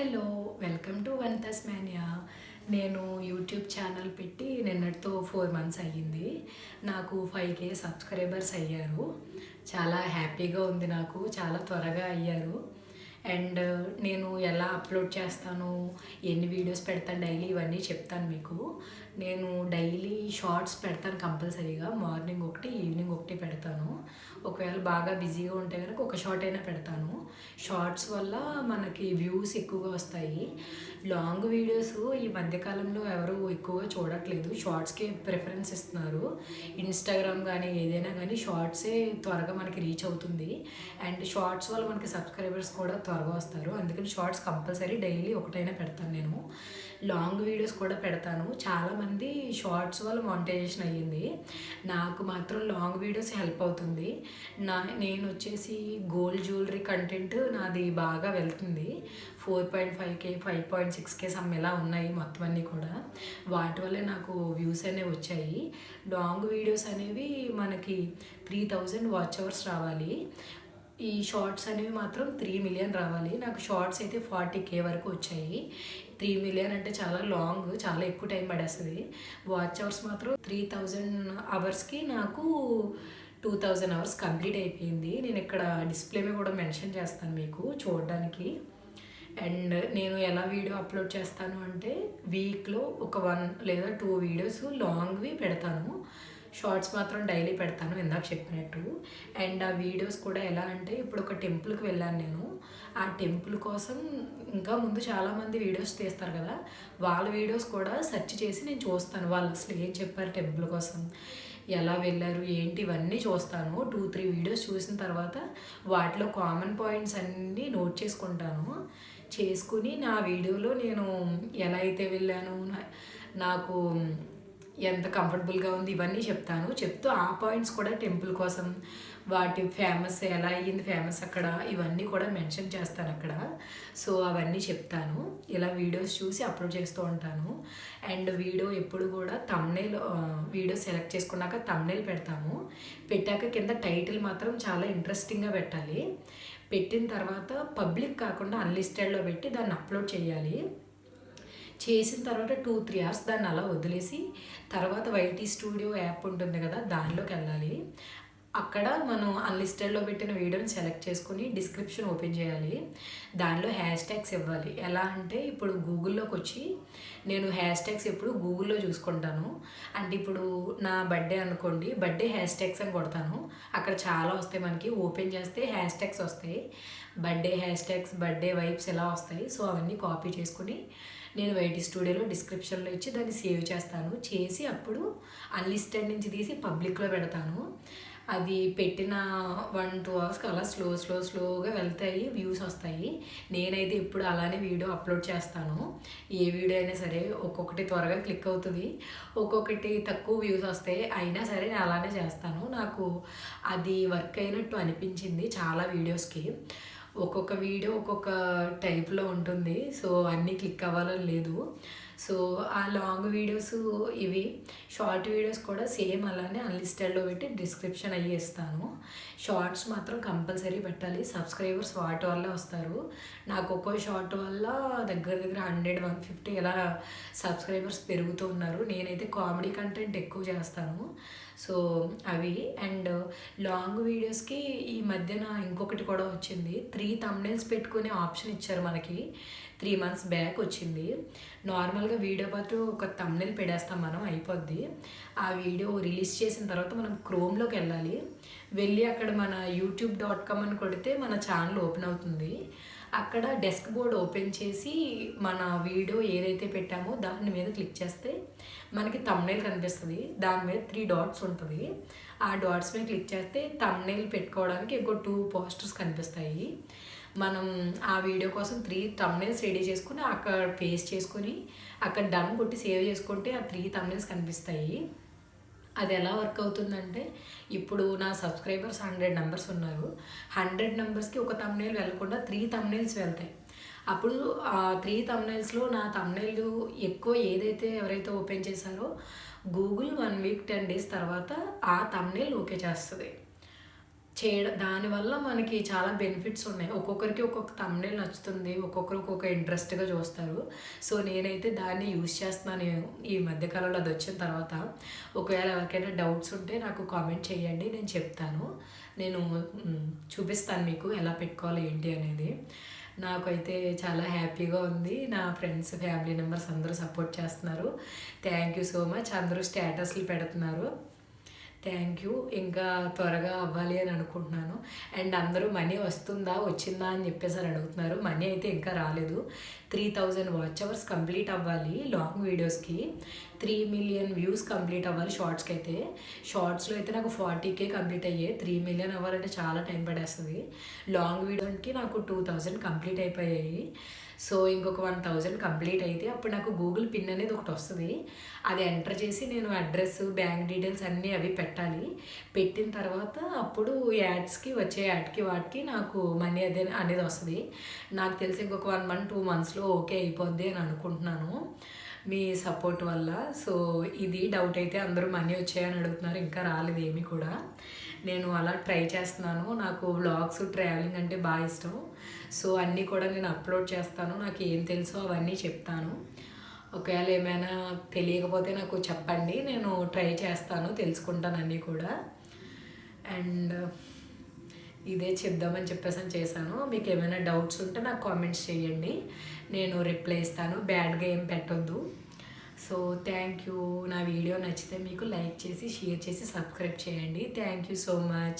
Hello welcome to వన్ తస్ మేనియా. నేను యూట్యూబ్ ఛానల్ పెట్టి నిన్నటితో ఫోర్ మంత్స్ అయ్యింది. నాకు ఫైవ్ కే సబ్స్క్రైబర్స్ అయ్యారు. చాలా హ్యాపీగా ఉంది నాకు. చాలా త్వరగా అయ్యారు. అండ్ నేను ఎలా అప్లోడ్ చేస్తాను ఎన్ని వీడియోస్ పెడతాను డైలీ ఇవన్నీ చెప్తాను మీకు. నేను డైలీ షార్ట్స్ పెడతాను కంపల్సరీగా. మార్నింగ్ ఒకటి ఈవినింగ్ ఒకటి పెడతాను. ఒకవేళ బాగా బిజీగా ఉంటే కనుక ఒక షార్ట్ అయినా పెడతాను. షార్ట్స్ వల్ల మనకి వ్యూస్ ఎక్కువగా వస్తాయి. లాంగ్ వీడియోస్ ఈ మధ్యకాలంలో ఎవరు ఎక్కువగా చూడట్లేదు. షార్ట్స్కి ప్రిఫరెన్స్ ఇస్తున్నారు. ఇన్స్టాగ్రామ్ కానీ ఏదైనా కానీ షార్ట్సే త్వరగా మనకి రీచ్ అవుతుంది. అండ్ షార్ట్స్ వల్ల మనకి సబ్స్క్రైబర్స్ కూడా త్వరగా వస్తారు. అందుకని షార్ట్స్ కంపల్సరీ డైలీ ఒకటైనా పెడతాను నేను. లాంగ్ వీడియోస్ కూడా పెడతాను. చాలామంది షార్ట్స్ వల్ల మానిటైజేషన్ అయ్యింది. నాకు మాత్రం లాంగ్ వీడియోస్ హెల్ప్ అవుతుంది. నా నేను వచ్చేసి గోల్డ్ జ్యువెలరీ కంటెంట్ నాది బాగా వెళ్తుంది. Four point five K five point six K some ఇలా ఉన్నాయి మొత్తం అన్నీ కూడా. వాటి వల్లే నాకు వ్యూస్ అనేవి వచ్చాయి. లాంగ్ వీడియోస్ అనేవి మనకి త్రీ థౌజండ్ వాచ్ అవర్స్ రావాలి. ఈ షార్ట్స్ అనేవి మాత్రం త్రీ మిలియన్ రావాలి. నాకు షార్ట్స్ అయితే ఫార్టీ కే వరకు వచ్చాయి. త్రీ మిలియన్ అంటే చాలా లాంగ్ చాలా ఎక్కువ టైం పడేస్తుంది. వాచ్ అవర్స్ మాత్రం త్రీ థౌజండ్ అవర్స్కి నాకు టూ థౌజండ్ అవర్స్ కంప్లీట్ అయిపోయింది. నేను ఇక్కడ డిస్ప్లే మీద కూడా మెన్షన్ చేస్తాను మీకు చూడడానికి. అండ్ నేను ఎలా వీడియో అప్లోడ్ చేస్తాను అంటే వీక్లో ఒక వన్ లేదా టూ వీడియోస్ లాంగ్వి పెడతాను. షార్ట్స్ మాత్రం డైలీ పెడతాను ఇందాక చెప్పినట్టు. అండ్ ఆ వీడియోస్ కూడా ఎలా అంటే ఇప్పుడు ఒక టెంపుల్కి వెళ్ళాను నేను. ఆ టెంపుల్ కోసం ఇంకా ముందు చాలామంది వీడియోస్ తీస్తారు కదా. వాళ్ళ వీడియోస్ కూడా సెర్చ్ చేసి నేను చూస్తాను. వాళ్ళు అసలు ఏం చెప్పారు టెంపుల్ కోసం? ఎలా వెళ్ళారు? ఏంటి? ఇవన్నీ చూస్తాను. టూ త్రీ వీడియోస్ చూసిన తర్వాత వాటిలో కామన్ పాయింట్స్ అన్నీ నోట్ చేసుకుంటాను. చేసుకుని నా వీడియోలో నేను ఎలా అయితే వెళ్ళాను నాకు ఎంత కంఫర్టబుల్గా ఉంది ఇవన్నీ చెప్తాను. చెప్తూ ఆ పాయింట్స్ కూడా టెంపుల్ కోసం వాటి ఫేమస్ ఎలా అయ్యింది ఫేమస్ అక్కడ ఇవన్నీ కూడా మెన్షన్ చేస్తాను అక్కడ. సో అవన్నీ చెప్తాను. ఇలా వీడియోస్ చూసి అప్లోడ్ చేస్తూ ఉంటాను. అండ్ వీడియో ఎప్పుడు కూడా తమ్నేల్ వీడియో సెలెక్ట్ చేసుకున్నాక తమ్నేల్ పెడతాము. పెట్టాక కింద టైటిల్ మాత్రం చాలా ఇంట్రెస్టింగ్గా పెట్టాలి. పెట్టిన తర్వాత పబ్లిక్ కాకుండా అన్లిస్టెడ్లో పెట్టి దాన్ని అప్లోడ్ చేయాలి. చేసిన తర్వాత టూ త్రీ అవర్స్ దాన్ని అలా వదిలేసి తర్వాత వైటీ స్టూడియో యాప్ ఉంటుంది కదా దానిలోకి వెళ్ళాలి. అక్కడ మనం అన్లిస్టెడ్లో పెట్టిన వీడియోని సెలెక్ట్ చేసుకుని డిస్క్రిప్షన్ ఓపెన్ చేయాలి. దానిలో హ్యాష్ ట్యాగ్స్ ఇవ్వాలి. ఎలా అంటే ఇప్పుడు గూగుల్లోకి వచ్చి నేను హ్యాష్ ట్యాగ్స్ ఎప్పుడు గూగుల్లో చూసుకుంటాను. అంటే ఇప్పుడు నా బర్త్డే అనుకోండి బర్త్డే హ్యాష్ ట్యాగ్స్ అని కొడతాను. అక్కడ చాలా వస్తాయి మనకి. ఓపెన్ చేస్తే హ్యాష్ ట్యాగ్స్ వస్తాయి. Birthday hashtags birthday vibes ఎలా వస్తాయి. సో అవన్నీ కాపీ చేసుకుని నేను వైటీ స్టూడియోలో డిస్క్రిప్షన్లో ఇచ్చి దాన్ని సేవ్ చేస్తాను. చేసి అప్పుడు అన్లిస్టెడ్ నుంచి తీసి పబ్లిక్లో పెడతాను. అది పెట్టిన వన్ టూ అవర్స్కి అలా స్లో స్లో స్లోగా వెళ్తాయి వ్యూస్ వస్తాయి. నేనైతే ఇప్పుడు అలానే వీడియో అప్లోడ్ చేస్తాను. ఏ వీడియో అయినా సరే ఒక్కొక్కటి త్వరగా క్లిక్ అవుతుంది. ఒక్కొక్కటి తక్కువ వ్యూస్ వస్తాయి. అయినా సరే నేను అలానే చేస్తాను. నాకు అది వర్క్ అయినట్టు అనిపించింది చాలా వీడియోస్కి. ఒక్కొక్క వీడియో ఒక్కొక్క టైప్లో ఉంటుంది. సో అన్నీ క్లిక్ అవ్వాలని లేదు. సో ఆ లాంగ్ వీడియోస్ ఇవి షార్ట్ వీడియోస్ కూడా సేమ్ అలానే అన్లిస్టెడ్లో పెట్టి డిస్క్రిప్షన్ అయ్యి ఇస్తాను షార్ట్స్ మాత్రం కంపల్సరీ పెట్టాలి. సబ్స్క్రైబర్స్ వాటి వల్ల వస్తారు. నాకు ఒక్కో షార్ట్ వల్ల దగ్గర దగ్గర హండ్రెడ్ వన్ ఫిఫ్టీ ఇలా సబ్స్క్రైబర్స్ పెరుగుతూ ఉన్నారు. నేనైతే కామెడీ కంటెంట్ ఎక్కువ చేస్తాను. సో అవి అండ్ లాంగ్ వీడియోస్కి ఈ మధ్యన ఇంకొకటి కూడా వచ్చింది. త్రీ తమ్నైల్స్ పెట్టుకునే ఆప్షన్ ఇచ్చారు మనకి. త్రీ మంత్స్ బ్యాక్ వచ్చింది. నార్మల్ నార్మల్గా వీడియో పాటు ఒక తమ్నెల్ పెడేస్తాం మనం అయిపోద్ది. ఆ వీడియో రిలీజ్ చేసిన తర్వాత మనం క్రోమ్లోకి వెళ్ళాలి. వెళ్ళి అక్కడ మన యూట్యూబ్ డాట్ కామ్ అని కొడితే మన ఛానల్ ఓపెన్ అవుతుంది. అక్కడ డెస్క్ బోర్డ్ ఓపెన్ చేసి మన వీడియో ఏదైతే పెట్టామో దాని మీద క్లిక్ చేస్తే మనకి తమ్నైల్ కనిపిస్తుంది. దాని మీద త్రీ డాట్స్ ఉంటుంది. ఆ డాట్స్ మీద క్లిక్ చేస్తే తమ్నైల్ పెట్టుకోవడానికి ఇంకో టూ పోస్టర్స్ కనిపిస్తాయి. మనం ఆ వీడియో కోసం త్రీ తమ్నైల్స్ రెడీ చేసుకుని అక్కడ పేస్ట్ చేసుకొని అక్కడ డన్ కొట్టి సేవ్ చేసుకుంటే ఆ త్రీ తమ్నైల్స్ కనిపిస్తాయి. అది ఎలా వర్క్ అవుతుందంటే ఇప్పుడు నా సబ్స్క్రైబర్స్ హండ్రెడ్ నెంబర్స్ ఉన్నారు. హండ్రెడ్ నెంబర్స్కి ఒక తమ్నేల్ వెళ్ళకుండా త్రీ తమ్నేల్స్ వెళ్తాయి. అప్పుడు ఆ త్రీ తమ్నేల్స్లో నా తమ్నేల్ ఎక్కువ ఏదైతే ఎవరైతే ఓపెన్ చేశారో Google one week ten days తర్వాత ఆ తమ్నేల్ ఓకే చేస్తుంది. చేయడం దానివల్ల మనకి చాలా బెనిఫిట్స్ ఉన్నాయి. ఒక్కొక్కరికి ఒక్కొక్క తమ్ముడే నచ్చుతుంది ఒక్కొక్కరు ఒక్కొక్క ఇంట్రెస్ట్గా చూస్తారు. సో నేనైతే దాన్ని యూస్ చేస్తున్నాను. ఈ మధ్యకాలంలో అది వచ్చిన తర్వాత ఒకవేళ ఎవరికైనా డౌట్స్ ఉంటే నాకు కామెంట్ చేయండి నేను చెప్తాను. నేను చూపిస్తాను మీకు ఎలా పెట్టుకోవాలి ఏంటి అనేది. నాకైతే చాలా హ్యాపీగా ఉంది. నా ఫ్రెండ్స్ ఫ్యామిలీ మెంబర్స్ అందరూ సపోర్ట్ చేస్తున్నారు. థ్యాంక్ యూ సో మచ్ అందరూ స్టేటస్లు పెడుతున్నారు. థ్యాంక్ యూ ఇంకా త్వరగా అవ్వాలి అని అనుకుంటున్నాను. అండ్ అందరూ మనీ వస్తుందా వచ్చిందా అని చెప్పేసి అని అడుగుతున్నారు. మనీ అయితే ఇంకా రాలేదు. Three thousand watch hours complete అవ్వాలి లాంగ్ వీడియోస్కి. త్రీ మిలియన్ వ్యూస్ కంప్లీట్ అవ్వాలి షార్ట్స్కి అయితే. షార్ట్స్లో అయితే నాకు ఫార్టీకే కంప్లీట్ అయ్యాయి త్రీ మిలియన్ అవ్వాలంటే చాలా టైం పడేస్తుంది. లాంగ్ వీడియోకి నాకు టూ థౌజండ్ కంప్లీట్ అయిపోయాయి. సో ఇంకొక వన్ థౌజండ్ కంప్లీట్ అయితే అప్పుడు నాకు గూగుల్ పిన్ అనేది ఒకటి వస్తుంది. అది ఎంటర్ చేసి నేను అడ్రస్ బ్యాంక్ డీటెయిల్స్ అన్నీ అవి పెట్టాలి. పెట్టిన తర్వాత అప్పుడు యాడ్స్కి వచ్చే యాడ్కి వాటికి నాకు మనీ అదే అనేది వస్తుంది. నాకు తెలిసి ఇంకొక వన్ మంత్ టూ మంత్స్లో ఓకే అయిపోద్ది అని అనుకుంటున్నాను. మీ సపోర్ట్ వల్ల. సో ఇది డౌట్ అయితే అందరూ మనీ వచ్చాయని అడుగుతున్నారు ఇంకా రాలేదు ఏమీ కూడా. నేను అలా ట్రై చేస్తున్నాను. నాకు వ్లాగ్స్ ట్రావెలింగ్ అంటే బాగా ఇష్టం. సో అన్నీ కూడా నేను అప్లోడ్ చేస్తాను. నాకు ఏం తెలుసో అవన్నీ చెప్తాను. ఒకవేళ ఏమైనా తెలియకపోతే నాకు చెప్పండి. నేను ట్రై చేస్తాను తెలుసుకుంటాను అన్నీ కూడా. అండ్ ఇదే చెప్దామని చెప్పేసి అని చేశాను. మీకు ఏమైనా డౌట్స్ ఉంటే నాకు కామెంట్స్ చేయండి. నేను రిప్లై ఇస్తాను. బ్యాడ్గా ఏం పెట్టొద్దు. సో థ్యాంక్ యూ నా వీడియో నచ్చితే మీకు లైక్ చేసి షేర్ చేసి సబ్స్క్రైబ్ చేయండి. Thank you so much